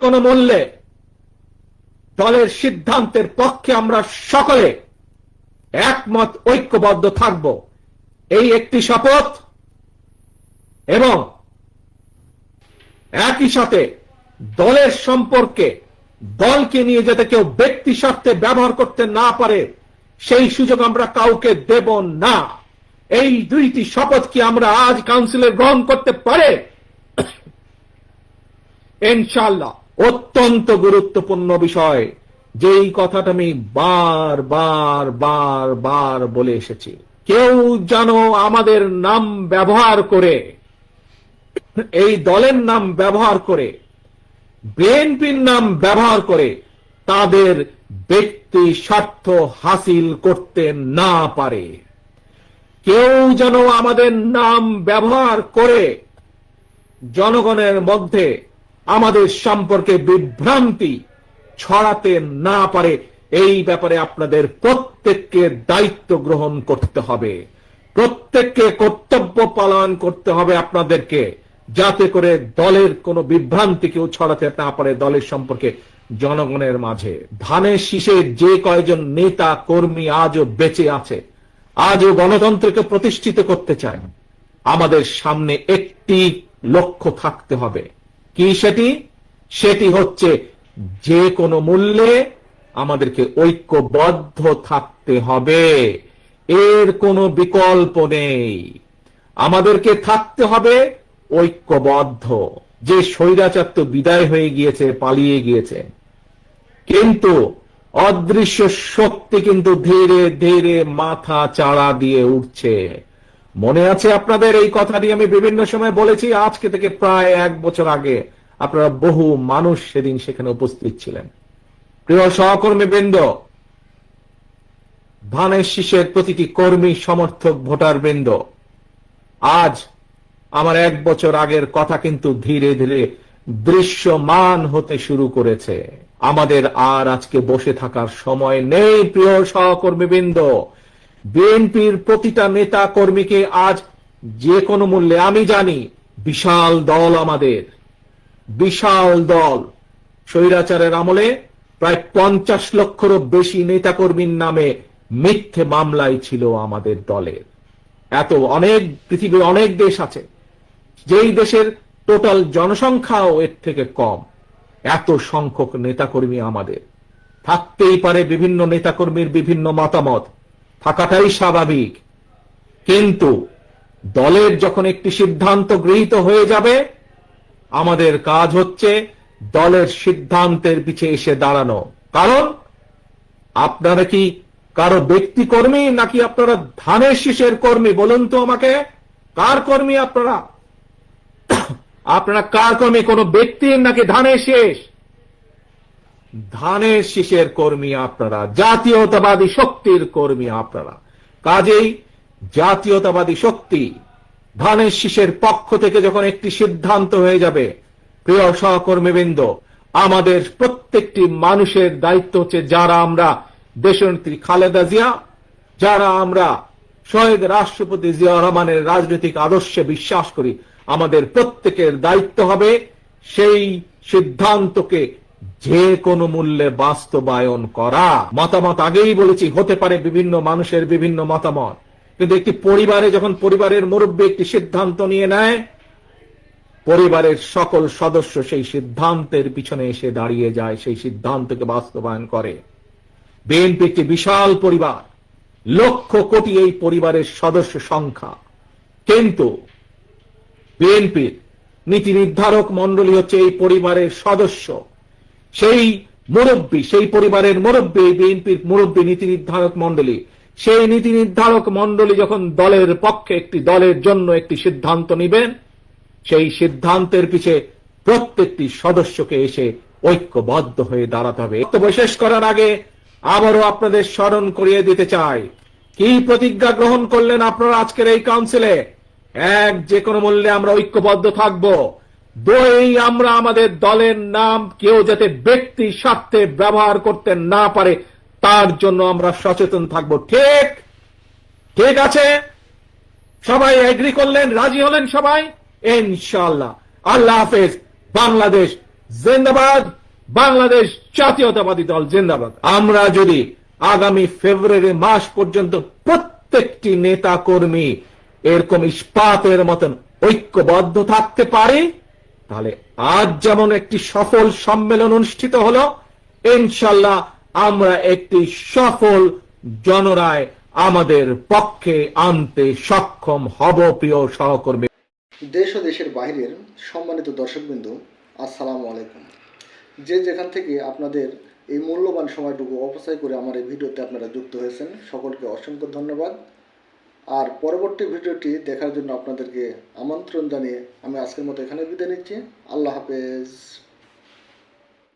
কোনো মূল্যে দলের সিদ্ধান্তের পক্ষে আমরা সকলে একমত, ঐক্যবদ্ধ থাকব। এই একটি শপথ এবং একই সাথে দলের সম্পর্কে দলকে নিয়ে যাতে কেউ ব্যক্তি স্বার্থে ব্যবহার করতে না পারে, সেই সুযোগ আমরা কাউকে দেব না। এই দুইটি শপথ কি আমরা আজ কাউন্সিলে গ্রহণ করতে পারে? ইনশাল্লাহ অত্যন্ত গুরুত্বপূর্ণ বিষয়, যেই কথাটা আমি বার বার বার বার বলে এসেছি। কেউ যেন আমাদের নাম ব্যবহার করে, এই দলের নাম ব্যবহার করে, বিএনপির নাম ব্যবহার করে তাদের ব্যক্তি স্বার্থ হাসিল করতে না পারে। কেউ যেন আমাদের নাম ব্যবহার করে জনগণের মধ্যে আমাদের সম্পর্কে বিভ্রান্তি ছড়াতে না পারে, এই ব্যাপারে আপনাদের প্রত্যেককে দায়িত্ব গ্রহণ করতে হবে। প্রত্যেককে কর্তব্য পালন করতে হবে আপনাদেরকে, যাতে করে দলের কোনো বিভ্রান্তি কেউ ছড়াতে না পারে দলের সম্পর্কে জনগণের মাঝে। ধানের শীষে যে কয়জন নেতা, কর্মী আজও বেঁচে আছে, আজও গণতন্ত্রকে প্রতিষ্ঠিত করতে চায়, আমাদের সামনে একটি লক্ষ্য থাকতে হবে। কি সেটি? সেটি হচ্ছে যে কোনো মূল্যে আমাদেরকে ঐক্যবদ্ধ থাকতে হবে। এর কোনো বিকল্প নেই। আমাদেরকে থাকতে হবে ঐক্যবদ্ধ। যে স্বৈরাচার বিদায় হয়ে গিয়েছে, পালিয়ে গিয়েছে। কিন্তু অদৃশ্য শক্তি কিন্তু ধীরে ধীরে মাথা চাড়া দিয়ে উঠছে। মনে আছে আপনাদের এই কথাটি আমি বিভিন্ন সময় বলেছি? আজকে থেকে প্রায় এক বছর আগে আপনারা বহু মানুষ সেদিন সেখানে উপস্থিত ছিলেন। প্রিয় সহকর্মী বৃন্দ ধানের শীষের প্রতিটি কর্মী, সমর্থক ভোটার বৃন্দ আজ আমার এক বছর আগের কথা কিন্তু ধীরে ধীরে দৃশ্যমান হতে শুরু করেছে। আমাদের আর আজকে বসে থাকার সময় নেই, প্রিয় সহকর্মীবৃন্দ। বিএনপির প্রতিটা নেতা কর্মীকে আজ যে কোনো মূল্যে, আমি জানি, বিশাল দল আমাদের। বিশাল দল। স্বৈরাচারের আমলে প্রায় পঞ্চাশ লক্ষেরও বেশি নেতাকর্মীর নামে মিথ্যে মামলায় ছিল আমাদের দলের। এত অনেক পৃথিবীর অনেক দেশ আছে, যেই দেশের টোটাল জনসংখ্যাও এর থেকে কম। এত সংখ্যক নেতাকর্মী আমাদের। থাকতেই পারে বিভিন্ন নেতাকর্মীর বিভিন্ন মতামত। থাকাটাই স্বাভাবিক। কিন্তু দলের যখন একটি সিদ্ধান্ত গৃহীত হয়ে যাবে, আমাদের কাজ হচ্ছে দলের সিদ্ধান্তের পিছে এসে দাঁড়ানো। কারণ আপনারা কি কারও ব্যক্তি কর্মী নাকি আপনারা ধানের শীষের কর্মী? বলুন তো আমাকে, কার কর্মী আপনারা? আপনারা কার কর্মী? কোন ব্যক্তির নাকি ধানের শেষ? ধানের শীষের কর্মী আপনারা, জাতীয়তাবাদী শক্তির কর্মী আপনারা। কাজেই জাতীয়তাবাদী শক্তি ধানের শীষের পক্ষ থেকে যখন একটি সিদ্ধান্ত হয়ে যাবে, প্রিয় সহকর্মীবৃন্দ, আমাদের প্রত্যেকটি মানুষের দায়িত্ব হচ্ছে যারা আমরা দেশনেত্রী খালেদা জিয়া, যারা আমরা শহীদ রাষ্ট্রপতি জিয়া রহমানের রাজনৈতিক আদর্শে বিশ্বাস করি, আমাদের প্রত্যেকের দায়িত্ব হবে সেই সিদ্ধান্তকে যে কোনো মূল্যে বাস্তবায়ন করা। মতামত আগেই বলেছি, হতে পারে বিভিন্ন মানুষের বিভিন্ন মতামত। কিন্তু একটি পরিবারে যখন পরিবারের মুরব্বী একটি সিদ্ধান্ত নিয়ে নেয়, পরিবারের সকল সদস্য সেই সিদ্ধান্তের পিছনে এসে দাঁড়িয়ে যায়, সেই সিদ্ধান্তকে বাস্তবায়ন করে। বিএনপি একটি বিশাল পরিবার, লক্ষ কোটি এই পরিবারের সদস্য সংখ্যা। কিন্তু বিএনপির নীতি নির্ধারক মন্ডলী হচ্ছে এই পরিবারের সদস্য। সেই মুরব্বী, সেই পরিবারের মুরব্বী, বিএনপির মুরব্বী নীতি নির্ধারক মন্ডলী সেই নীতি নির্ধারক মন্ডলী যখন দলের পক্ষে একটি দলের জন্য একটি সিদ্ধান্ত নিবেন, সেই সিদ্ধান্তের পিছে প্রত্যেকটি সদস্যকে এসে ঐক্যবদ্ধ হয়ে দাঁড়াতে হবে। বক্তব্য শেষ করার আগে আবারও আপনাদের স্মরণ করিয়ে দিতে চাই। কি প্রতিজ্ঞা গ্রহণ করলেন আপনারা আজকের এই কাউন্সিলে? এক, যে কোনো মূল্যে আমরা ঐক্যবদ্ধ থাকব। দুই আমরা আমাদের দলের নাম কেউ যাতে ব্যক্তি স্বার্থে ব্যবহার করতে না পারে, তার জন্য আমরা সচেতন থাকব। ঠিক? ঠিক আছে? সবাই এগ্রি করলেন? রাজি হলেন সবাই? ইনশাল্লাহ আল্লাহ হাফেজ। বাংলাদেশ জিন্দাবাদ। বাংলাদেশ জাতীয়তাবাদী দল জিন্দাবাদ। আমরা যদি আগামী ফেব্রুয়ারি মাস পর্যন্ত প্রত্যেকটি নেতা কর্মী এরকম ইস্পাতের মতন ঐক্যবদ্ধ থাকতে পারে তাহলে আজ যেমন একটি সফল সম্মেলন অনুষ্ঠিত হলো ইনশাল্লাহ আমরা একটি সফল জনরায় আমাদের পক্ষে আনতে সক্ষম হব, প্রিয় সহকর্মী। দেশ ও দেশের বাইরের সম্মানিত দর্শকবৃন্দ, আসসালামু আলাইকুম। যে যেখান থেকে আপনাদের এই মূল্যবান সময়টুকু অপচয় করে আমার এই ভিডিওতে আপনারা যুক্ত হয়েছেন, সকলকে অসংখ্য ধন্যবাদ। আর পরবর্তী ভিডিওটি দেখার জন্য আপনাদেরকে আমন্ত্রণ জানিয়ে আমি আজকের মতো এখানে বিদায় নিচ্ছি। আল্লাহ হাফেজ।